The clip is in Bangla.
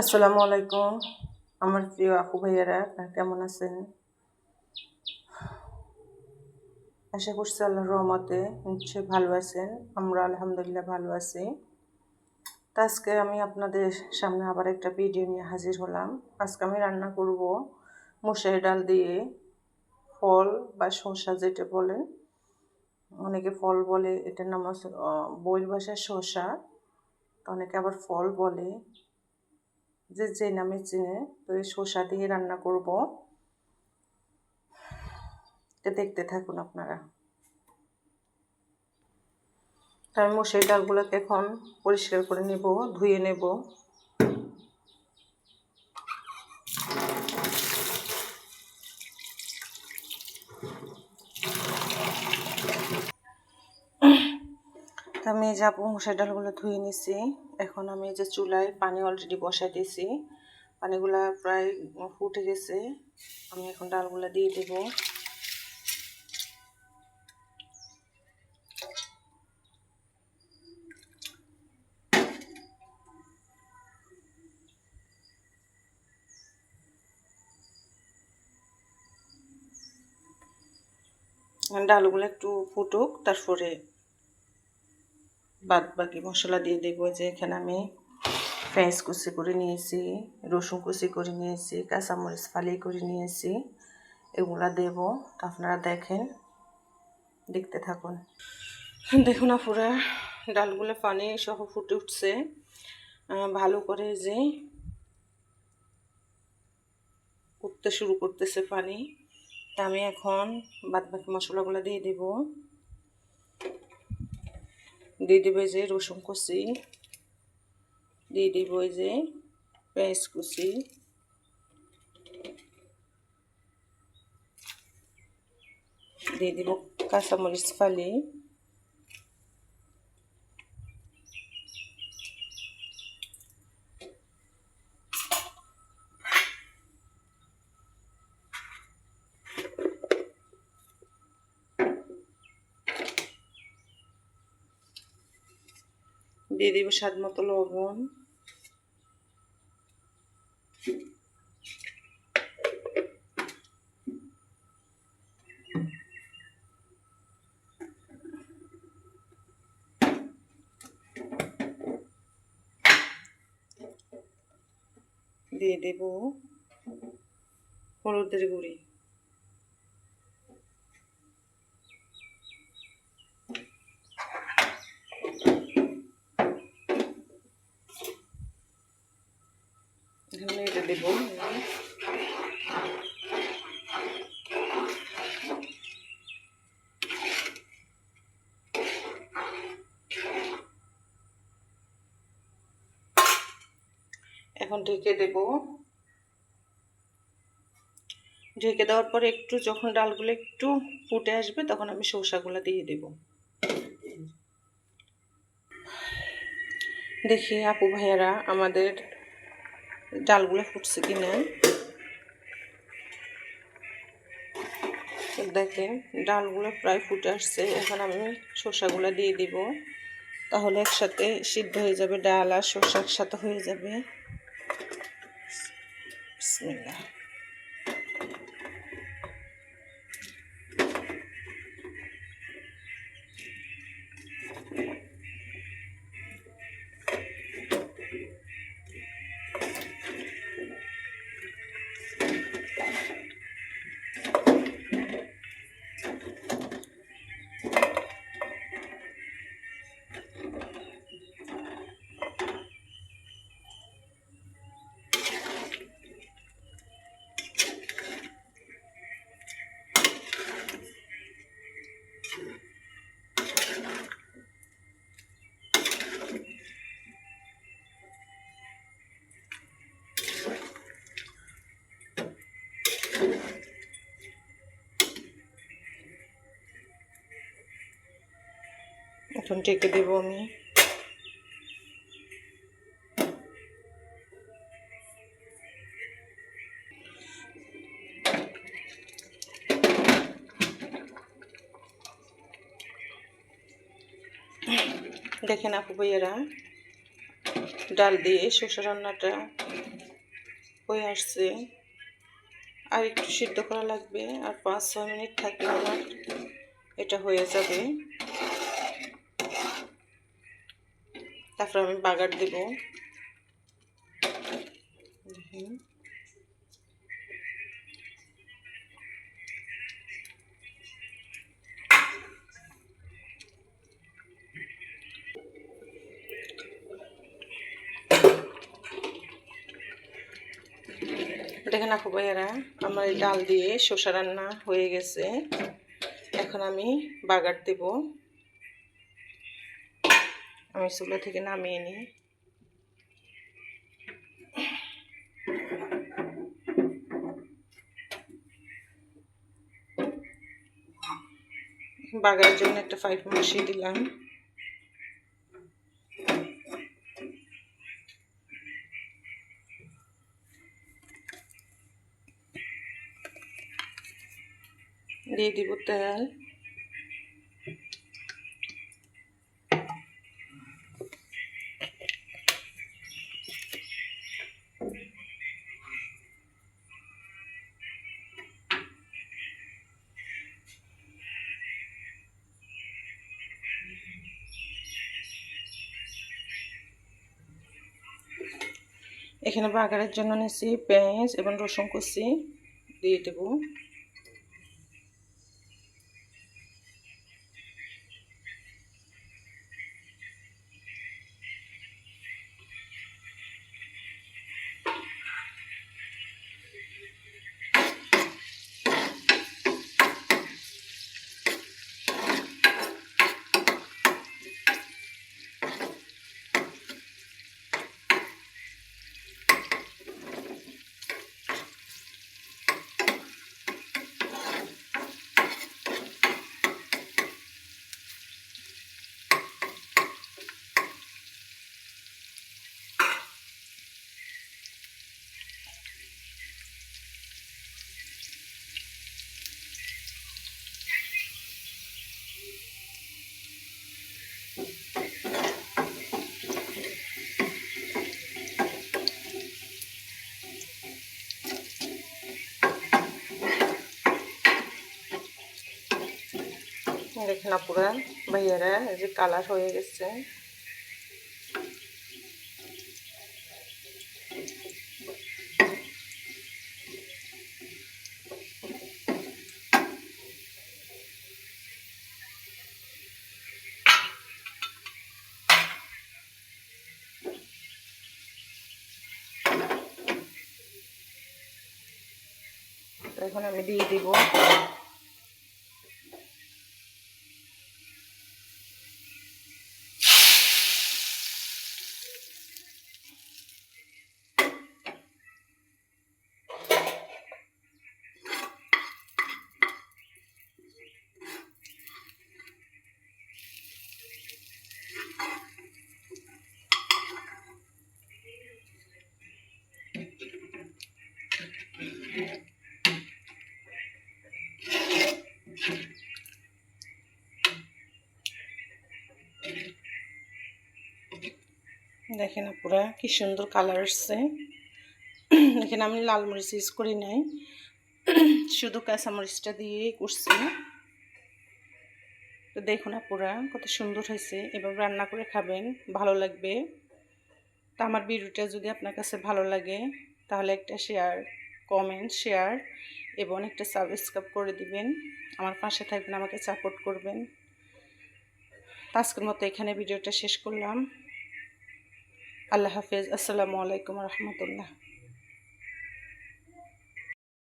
আসসালামু আলাইকুম। আমার প্রিয় আপু ভাইয়ারা, আপনারা কেমন আছেন? আশা করছি আল্লাহর রহমতে নিশ্চয়ই ভালো আছেন। আমরা আলহামদুলিল্লাহ ভালো আছি। তো আজকে আমি আপনাদের সামনে আবার একটা ভিডিও নিয়ে হাজির হলাম। আজকে আমি রান্না করব মুসারি ডাল দিয়ে ফল বা শসা যেটা বলেন। অনেকে ফল বলে, এটার নাম বইল ভাষায় শসা। অনেকে আবার ফল বলে। যে যে নামে চিনে, তো এই শসা দিয়ে রান্না করব। এটা দেখতে থাকুন আপনারা। আমি মশারি ডালগুলোকে এখন পরিষ্কার করে নেব, ধুয়ে নেব। আমি যে মশার ডালগুলো ধুয়ে নিছি, এখন আমি যে চুলায় পানি অলরেডি বসাই দিয়েছি পানিগুলা প্রায় ফুটে গেছে, আমি এখন ডালগুলো দিয়ে দেব। ডালগুলো একটু ফুটুক, তারপরে বাদ বাকি মশলা দিয়ে দেব যে এখানে আমি পেঁয়াজ কুচি করে নিয়েছি, রসুন কুচি করে নিয়েছি, কাঁচামরিচ ফালি করে নিয়েছি, এগুলা দেব। আপনারা দেখেন, দেখতে থাকুন। দেখুন আপুরা ডালগুলো পানি সহ ফুটে উঠছে। ভালো করে যে উঠতে শুরু করতেছে পানি তা আমি এখন বাদ বাকি মশলাগুলো দিয়ে দেবো। দিয়ে দেবে যে রসুন কুচি দিয়ে দিব ওই যে পেঁয়াজ কুচি দিয়ে দিব কাঁচামরিচ ফালি দিয়ে দিব স্বাদ মতো লবণ। দিয়ে দেব হলুদের গুঁড়ি এখানে এটা দেবো। এখন ঢেকে দেব। ঢেকে দেওয়ার পরে একটু যখন ডালগুলো একটু ফুটে আসবে, তখন আমি সৌসাগুলো দিয়ে দেব। দেখি আপু ভাইয়ারা, আমাদের ডালগুলো ফুটছে কি না? দেখেন, ডালগুলো প্রায় ফুটে আসছে। এখন আমি শসাগুলো দিয়ে দিব। তাহলে একসাথে সিদ্ধ হয়ে যাবে ডাল আর শসা একসাথে হয়ে যাবে। বিসমিল্লাহ। এখন ঢেকে দেব আমি। দেখেন আপু ভাইয়েরা, ডাল দিয়ে শসা রান্নাটা হয়ে আসছে। আর একটু সিদ্ধ করা লাগবে, আর পাঁচ ছয় মিনিট থাকলে আমার এটা হয়ে যাবে। তারপর আমি বাগার দেব। দেখেন দেখেন আপু ভাইয়ারা আমার ডাল দিয়ে শসা রান্না হয়ে গেছে। এখন আমি বাগার দেব। আমি চুলা থেকে নামিয়ে নিই। বাগারের জন্য একটা ফাইভ বসিয়ে দিলাম। দিয়ে দিব তেল। এখানে বাগারের জন্য নিয়েছি পেঁয়াজ এবং রসুন কুচি দিয়ে দেবো। দেখেন আপুরা ভাইয়ারা যে কালার হয়ে গেছে। এখন আমি দিয়ে দিব। দেখেন আপুরা, কি সুন্দর কালার আসছে এখানে আমি লাল মরিচ ইউজ করি নাই। শুধু কাঁচা মরিচটা দিয়েই করছি। তো দেখুন আপুরা, কত সুন্দর হয়েছে। এবার রান্না করে খাবেন, ভালো লাগবে। তা আমার ভিডিওটা যদি আপনার কাছে ভালো লাগে, তাহলে একটা শেয়ার কমেন্ট শেয়ার এবং একটা সাবস্ক্রাইব করে দিবেন। আমার পাশে থাকবেন, আমাকে সাপোর্ট করবেন। আজকের মতো এখানে ভিডিওটা শেষ করলাম। আল্লাহ হাফেজ আসসালামু আলাইকুম রহমতুল্লাহ